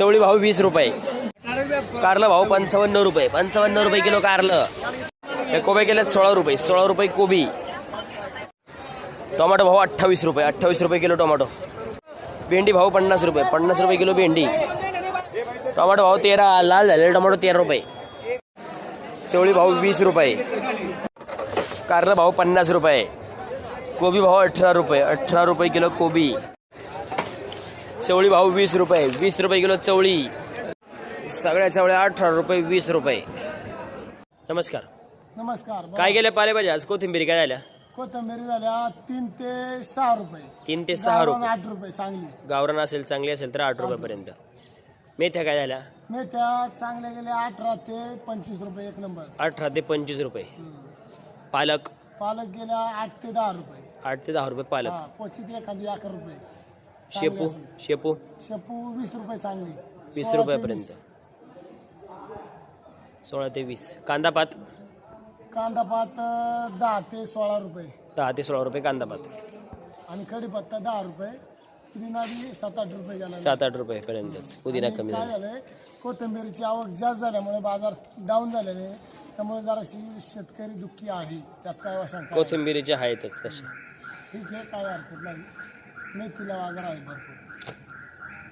चवळी भाव वीस रुपये. कारलं भाव पंचावन्न रुपये. पंचावन्न रुपये किलो कारलं. हे कोबे केल्यात सोळा रुपये. सोळा रुपये कोबी. टोमॅटो भाव अठ्ठावीस रुपये. अठ्ठावीस रुपये किलो टोमॅटो. भेंडी भाव पन्नास रुपये. पन्नास रुपये किलो भेंडी. टोमॅटो भाव तेरा. लाल झालेला टोमॅटो तेरा रुपये. चवळी भाव वीस रुपये. कारलं भाव पन्नास रुपये. कोबी भाव अठरा रुपये. अठरा रुपये किलो कोबी. चवळी भाव वीस रुपये वीस रुपये किलो चवळी. सगळ्या चवळ्या अठरा रुपये वीस रुपये. नमस्कार. नमस्कार काय गेल्या पालेभाज्या? आज कोथिंबीर काय झाल्या? कोथंबीरी झाल्या तीन ते सहा रुपये. तीन ते सहा गावरान रुपये. आठ रुपये चांगली. गावरान असेल चांगली असेल तर आठ रुपयेपर्यंत. मेथ्या काय झाल्या? मेथ्या चांगल्या गेल्या अठरा ते पंचवीस रुपये एक नंबर. अठरा ते पंचवीस रुपये. पालक? पालक गेल्या आठ ते दहा रुपये. आठ ते दहा रुपये पालक. हा क्वचित एखादी अकरा रुपये. शेपू. शेपू. शेपू वीस रुपये चांगली. वीस रुपयापर्यंत. सोळा ते वीस. कांदा पात? कांदा पात दहा ते सोळा रुपये. दहा ते सोळा रुपये कांदा पात. आणि कढीपत्ता दहा रुपये. पुदिना सात आठ रुपये गेला. सात आठ रुपयेपर्यंतच. पुदिना कमी काय झाला. झालंय कोथिंबीरची आवक जास्त झाल्यामुळे बाजार डाऊन झालेले आहे. त्यामुळे जराशी शेतकरी दुःखी आहे. त्यात काय. कोथिंबिरीचे आहेतच तसे. ठीक आहे काय हरकत नाही. मेथीला बाजार आहे भरपूर